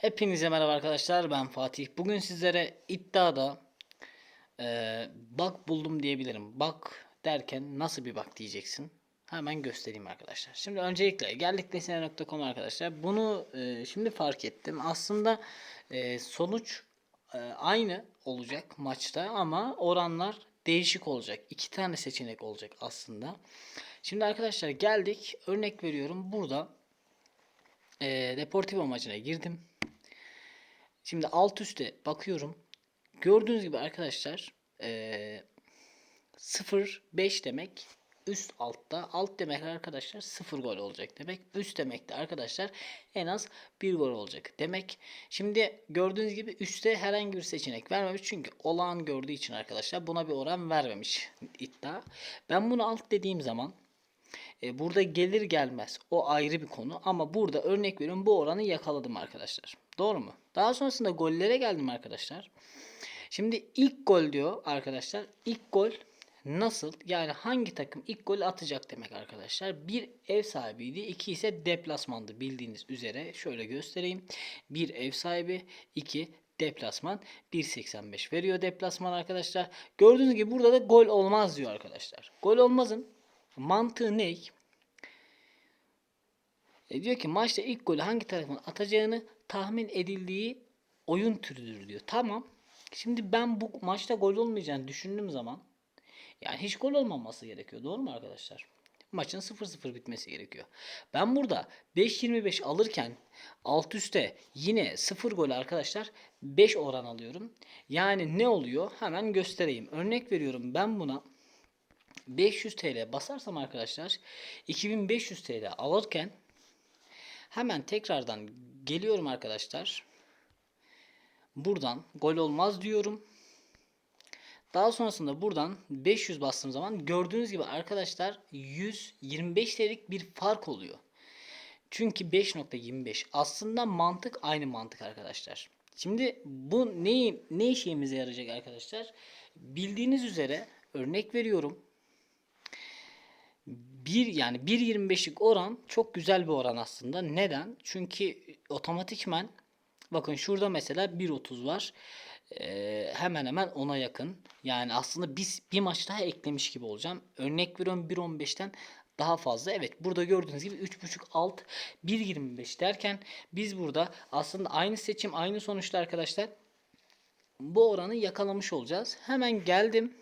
Hepinize merhaba arkadaşlar ben Fatih. Bugün sizlere iddiada eee bug buldum diyebilirim. Bug derken nasıl bir bug diyeceksin? Hemen göstereyim arkadaşlar. Şimdi öncelikle geldik desene.com arkadaşlar. Bunu eee, şimdi fark ettim. Aslında eee, sonuç eee, aynı olacak maçta ama oranlar değişik olacak. İki tane seçenek olacak aslında. Şimdi arkadaşlar geldik. Örnek veriyorum. Burada eee Deportivo maçına girdim. Şimdi alt üstte bakıyorum. Gördüğünüz gibi arkadaşlar eee 0-5 demek üst altta. Alt demek arkadaşlar 0 gol olacak demek. Üst demek de arkadaşlar en az 1 gol olacak demek. Şimdi gördüğünüz gibi üstte herhangi bir seçenek vermemiş. Çünkü olağan gördüğü için arkadaşlar buna bir oran vermemiş iddia. Ben bunu alt dediğim zaman e, burada gelir gelmez o ayrı bir konu ama burada örnek veriyorum bu oranı yakaladım arkadaşlar. Doğru mu? Daha sonrasında gollere geldim arkadaşlar. Şimdi ilk gol diyor arkadaşlar. İlk gol nasıl? Yani hangi takım ilk gol atacak demek arkadaşlar. Bir ev sahibiydi. iki ise deplasmandı bildiğiniz üzere. Şöyle göstereyim. Bir ev sahibi. iki deplasman 1.85 veriyor deplasman arkadaşlar. Gördüğünüz gibi burada da gol olmaz diyor arkadaşlar. Gol olmazın mantığı ne? E diyor ki maçta ilk golü hangi tarafın atacağını tahmin edildiği oyun türüdür diyor. Tamam. Şimdi ben bu maçta gol olmayacağını düşündüğüm zaman yani hiç gol olmaması gerekiyor. Doğru mu arkadaşlar? Maçın 0-0 bitmesi gerekiyor. Ben burada 5-25 alırken alt üstte yine 0 gol arkadaşlar 5 oran alıyorum. Yani ne oluyor? Hemen göstereyim. Örnek veriyorum ben buna 500 TL basarsam arkadaşlar 2500 TL alırken hemen tekrardan geliyorum arkadaşlar. Buradan gol olmaz diyorum. Daha sonrasında buradan 500 bastığım zaman gördüğünüz gibi arkadaşlar 125 TL'lik bir fark oluyor. Çünkü 5.25 aslında mantık aynı mantık arkadaşlar. Şimdi bu neyi, ne işimize yarayacak arkadaşlar? Bildiğiniz üzere örnek veriyorum. Bir yani 1.25'lik oran çok güzel bir oran aslında. Neden? Çünkü otomatikmen bakın şurada mesela 1.30 var. Ee, hemen hemen ona yakın. Yani aslında biz bir maç daha eklemiş gibi olacağım. Örnek veriyorum 1.15'ten daha fazla. Evet burada gördüğünüz gibi 3.5 alt 1.25 derken biz burada aslında aynı seçim aynı sonuçta arkadaşlar bu oranı yakalamış olacağız. Hemen geldim.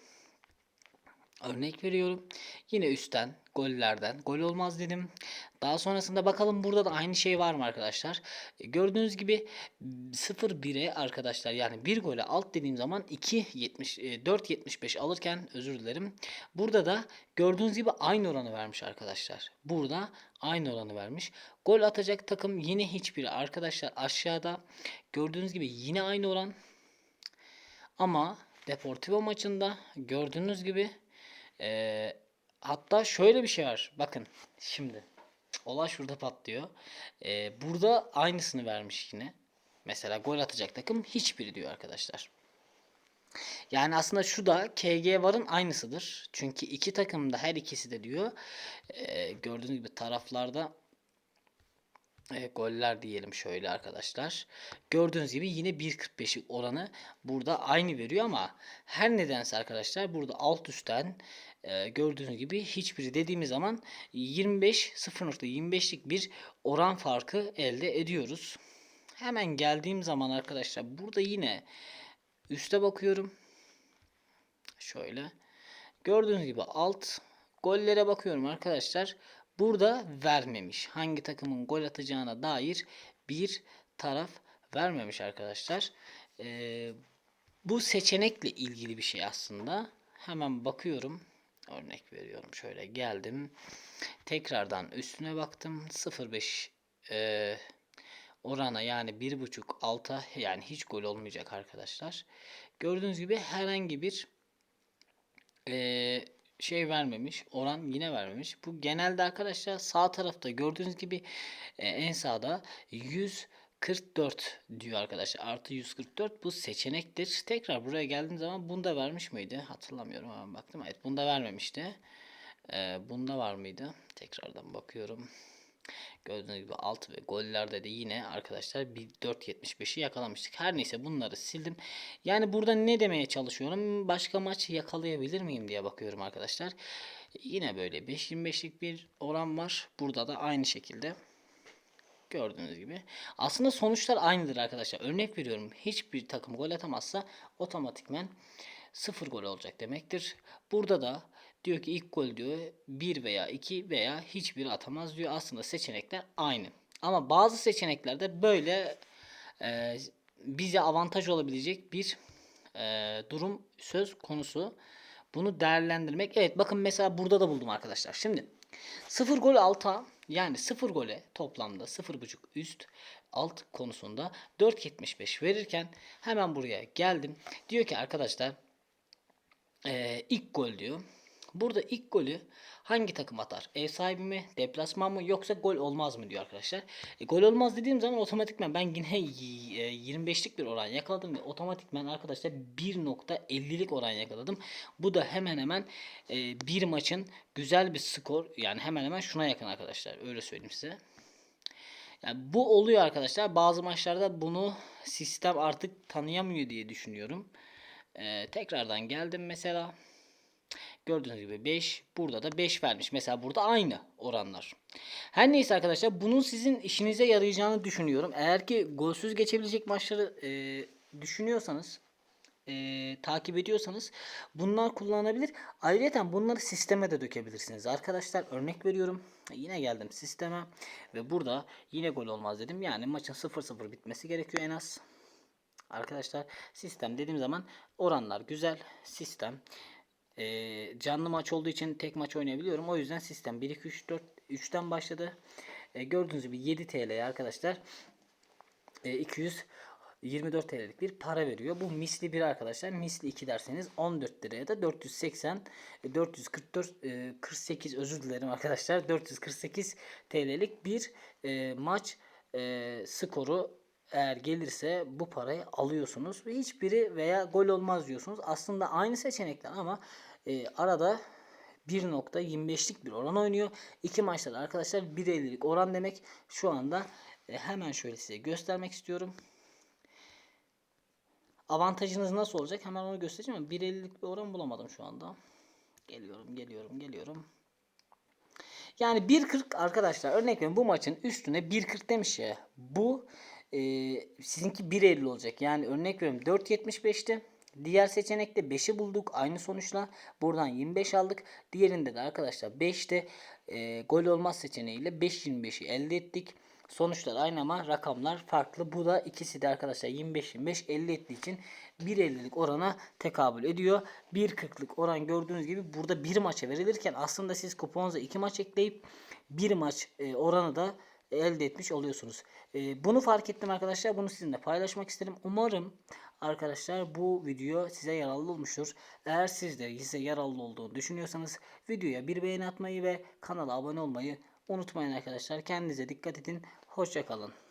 Örnek veriyorum. Yine üstten gollerden gol olmaz dedim. Daha sonrasında bakalım burada da aynı şey var mı arkadaşlar? E, Gördüğünüz gibi 0-1'e arkadaşlar yani bir gole alt dediğim zaman 2.70 e, 4.75 alırken özür dilerim. Burada da gördüğünüz gibi aynı oranı vermiş arkadaşlar. Burada aynı oranı vermiş. Gol atacak takım yine hiçbiri arkadaşlar aşağıda. Gördüğünüz gibi yine aynı oran. Ama Deportivo maçında gördüğünüz gibi ee, hatta şöyle bir şey var. Bakın şimdi olay şurada patlıyor. Ee, burada aynısını vermiş yine. Mesela gol atacak takım hiçbiri diyor arkadaşlar. Yani aslında şu da KG varın aynısıdır. Çünkü iki takım da her ikisi de diyor. Ee, gördüğünüz gibi taraflarda e, goller diyelim şöyle arkadaşlar. Gördüğünüz gibi yine 1.45'lik oranı burada aynı veriyor ama her nedense arkadaşlar burada alt üstten e, gördüğünüz gibi hiçbiri dediğimiz zaman 25 0.25'lik bir oran farkı elde ediyoruz. Hemen geldiğim zaman arkadaşlar burada yine üste bakıyorum. Şöyle. Gördüğünüz gibi alt gollere bakıyorum arkadaşlar. Burada vermemiş. Hangi takımın gol atacağına dair bir taraf vermemiş arkadaşlar. Ee, bu seçenekle ilgili bir şey aslında. Hemen bakıyorum. Örnek veriyorum. Şöyle geldim. Tekrardan üstüne baktım. 0.5 e, orana yani 1.5 alta yani hiç gol olmayacak arkadaşlar. Gördüğünüz gibi herhangi bir e, şey vermemiş. Oran yine vermemiş. Bu genelde arkadaşlar sağ tarafta gördüğünüz gibi e, en sağda 144 diyor arkadaşlar. Artı 144 bu seçenektir. Tekrar buraya geldiğim zaman bunda vermiş miydi? Hatırlamıyorum hemen baktım. Evet bunda vermemişti. E, bunda var mıydı? Tekrardan bakıyorum. Gördüğünüz gibi alt ve gollerde de yine arkadaşlar bir 4.75'i yakalamıştık. Her neyse bunları sildim. Yani burada ne demeye çalışıyorum? Başka maç yakalayabilir miyim diye bakıyorum arkadaşlar. Yine böyle 5.25'lik bir oran var. Burada da aynı şekilde. Gördüğünüz gibi. Aslında sonuçlar aynıdır arkadaşlar. Örnek veriyorum. Hiçbir takım gol atamazsa otomatikmen 0 gol olacak demektir. Burada da diyor ki ilk gol diyor 1 veya 2 veya hiçbir atamaz diyor. Aslında seçenekler aynı. Ama bazı seçeneklerde böyle e, bize avantaj olabilecek bir e, durum söz konusu. Bunu değerlendirmek. Evet bakın mesela burada da buldum arkadaşlar. Şimdi 0 gol alta yani 0 gole toplamda 0.5 üst alt konusunda 4.75 verirken hemen buraya geldim. Diyor ki arkadaşlar ee, ilk gol diyor. Burada ilk golü hangi takım atar? Ev sahibi mi? Deplasman mı? Yoksa gol olmaz mı diyor arkadaşlar. E, gol olmaz dediğim zaman otomatikman ben yine y- e, 25'lik bir oran yakaladım ve otomatikman arkadaşlar 1.50'lik oran yakaladım. Bu da hemen hemen e, bir maçın güzel bir skor yani hemen hemen şuna yakın arkadaşlar. Öyle söyleyeyim size. Yani bu oluyor arkadaşlar. Bazı maçlarda bunu sistem artık tanıyamıyor diye düşünüyorum. Ee, tekrardan geldim mesela. Gördüğünüz gibi 5. Burada da 5 vermiş. Mesela burada aynı oranlar. Her neyse arkadaşlar bunun sizin işinize yarayacağını düşünüyorum. Eğer ki golsüz geçebilecek maçları e, düşünüyorsanız e, takip ediyorsanız bunlar kullanılabilir. Ayrıca bunları sisteme de dökebilirsiniz. Arkadaşlar örnek veriyorum. Yine geldim sisteme ve burada yine gol olmaz dedim. Yani maçın 0-0 bitmesi gerekiyor en az. Arkadaşlar sistem dediğim zaman oranlar güzel. Sistem e, canlı maç olduğu için tek maç oynayabiliyorum. O yüzden sistem 1 2 3 4 3'ten başladı. E, gördüğünüz gibi 7 TL'ye arkadaşlar e, 224 TL'lik bir para veriyor. Bu misli 1 arkadaşlar. Misli 2 derseniz 14 liraya da 480 e, 444 e, 48 özür dilerim arkadaşlar. 448 TL'lik bir e, maç e, skoru eğer gelirse bu parayı alıyorsunuz hiçbiri veya gol olmaz diyorsunuz. Aslında aynı seçenekler ama e, arada 1.25'lik bir oran oynuyor. İki maçta da arkadaşlar 1.50'lik oran demek. Şu anda e, hemen şöyle size göstermek istiyorum. Avantajınız nasıl olacak? Hemen onu göstereceğim ama 1.50'lik bir oran bulamadım şu anda. Geliyorum, geliyorum, geliyorum. Yani 1.40 arkadaşlar örnek veriyorum bu maçın üstüne 1.40 demiş ya. Bu e, sizinki 1.50 olacak. Yani örnek veriyorum 4.75'ti. Diğer seçenekte 5'i bulduk. Aynı sonuçla buradan 25 aldık. Diğerinde de arkadaşlar 5'te e, gol olmaz seçeneğiyle 5.25'i elde ettik. Sonuçlar aynı ama rakamlar farklı. Bu da ikisi de arkadaşlar 25-25 50 ettiği için 1.50'lik orana tekabül ediyor. 1.40'lık oran gördüğünüz gibi burada bir maça verilirken aslında siz kuponunuza 2 maç ekleyip bir maç e, oranı da elde etmiş oluyorsunuz. E, bunu fark ettim arkadaşlar. Bunu sizinle paylaşmak istedim. Umarım arkadaşlar bu video size yararlı olmuştur. Eğer siz de size yararlı olduğunu düşünüyorsanız videoya bir beğeni atmayı ve kanala abone olmayı unutmayın arkadaşlar. Kendinize dikkat edin. Hoşçakalın.